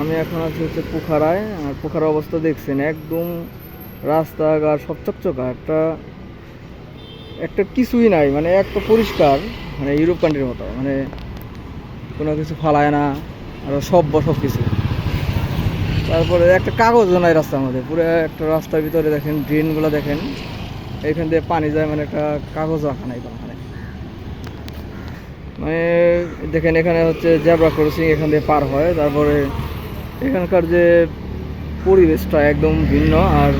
আমি এখন আছি হচ্ছে পোখারায়, আর পোখারার অবস্থা দেখছেন, একদম রাস্তাঘাট সব চকচকা, একটা একটা কিছুই নাই মানে একটা পরিষ্কার মানে ইউরোপ কান্ট্রির মতো মানে কোনো কিছু ফালায় না, আর সব সব কিছু তারপরে একটা কাগজও নাই রাস্তার মধ্যে, পুরো একটা রাস্তার ভিতরে দেখেন, ড্রেনগুলো দেখেন এখান দিয়ে পানি যায় মানে একটা কাগজ রাখা নাই কোনোখানে মানে। দেখেন এখানে হচ্ছে জ্যাবরা ক্রসিং এখান দিয়ে পার হয়, তারপরে এখানকার যে পরিবেশটা একদম ভিন্ন, আর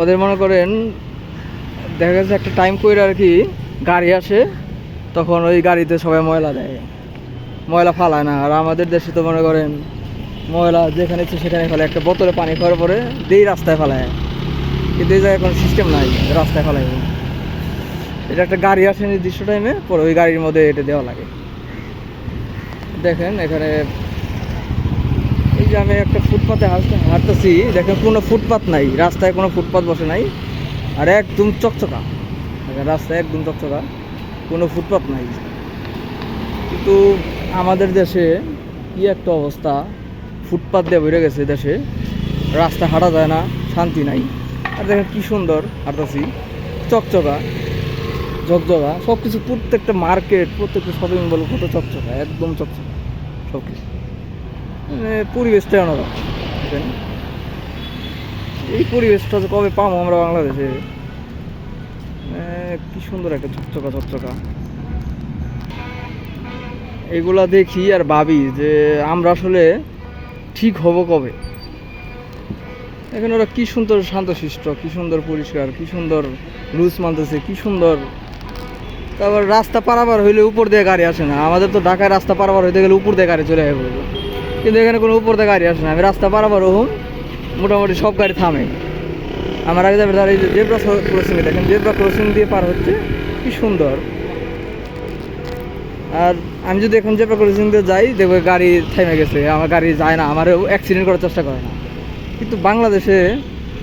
ওদের মনে করেন, দেখা গেছে একটা টাইম করে আর কি গাড়ি আসে, তখন ওই গাড়িতে সবাই ময়লা দেয়। ময়লা ফালায় না, আর আমাদের দেশে তো মনে করেন, ময়লা যেখানে ইচ্ছে সেখানে ফেলে, একটা বোতলে পানি খাওয়ার পরে দিয়েই রাস্তায় ফেলায়। কিন্তু এই জায়গায় কোনো সিস্টেম নাই, রাস্তায় ফেলায়। এটা একটা গাড়ি আসে নির্দিষ্ট টাইমে পরে ওই গাড়ির মধ্যে এটা দেওয়া লাগে। দেখেন, এখানে এই যে আমি একটা ফুটপাতে হাঁটতে হাঁটতেছি, দেখেন কোনো ফুটপাত নাই, রাস্তায় কোনো ফুটপাত বসে নাই, আর একদম চকচকা। রাস্তায় একদম চকচকা, কোনো ফুটপাত নাই। কিন্তু আমাদের দেশে কি একটা অবস্থা, ফুটপাত দিয়ে বেড়ে গেছে দেশে। রাস্তা হাঁটা যায় না, শান্তি নাই। আর দেখেন কী সুন্দর হাঁটতেছি, চকচকা, ঝকঝকা সব কিছু প্রত্যেকটা মার্কেট, প্রত্যেকটা শপিং মল কত চকচকা, একদম চকচকা সব কিছু পরিবেশটা অন্যরকম এই পরিবেশটা কবে পাবো আমরা বাংলাদেশে? মানে কি সুন্দর একটা চকচকা চকচকা। এগুলা দেখি আর ভাবি যে আমরা আসলে ঠিক হব কবে? এখানে ওরা কি সুন্দর শান্তশিষ্ট, কি সুন্দর পরিষ্কার, কি সুন্দর রুলস মানতেছে, কি সুন্দর। তারপর রাস্তা পারাবার হইলে উপর দিয়ে গাড়ি আসে না। আমাদের তো ঢাকায় রাস্তা পারাবার হইতে গেলে উপর দিয়ে গাড়ি চলে পড়বে কিন্তু এখানে কোনো উপর দিয়ে গাড়ি আসে না। আমি রাস্তা পারাবার হোম মোটামুটি সব গাড়ি থামে। আমার আগে যাবে দাঁড়িয়ে যে জেব্রা ক্রসিং দেখেন, জেব্রা ক্রসিং দিয়ে পার হচ্ছে, কি সুন্দর। আর আমি যদি এখন জেব্রা ক্রসিং দিয়ে যাই, দেখব গাড়ি থেমে গেছে। আমার গাড়ি যায় না, আমারও অ্যাক্সিডেন্ট করার চেষ্টা করে না। কিন্তু বাংলাদেশে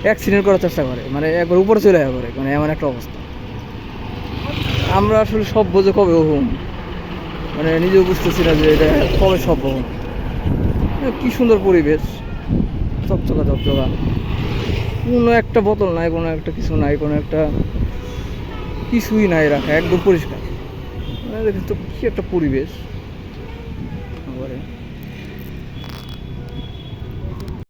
অ্যাক্সিডেন্ট করার চেষ্টা করে মানে একবার উপরে চলে যাওয়া করে মানে এমন একটা অবস্থা। আমরা আসলে সব বোঝে কবে হুম মানে নিজেও বুঝতেছি না যে এটা কবে সব হুম কি সুন্দর পরিবেশ। চকচকা চকচকা। কোনো একটা বোতল নাই, কোনো একটা কিছু নাই, কোনো একটা কিছুই নাই রাখা, একদম পরিষ্কার। তো কী একটা পরিবেশ।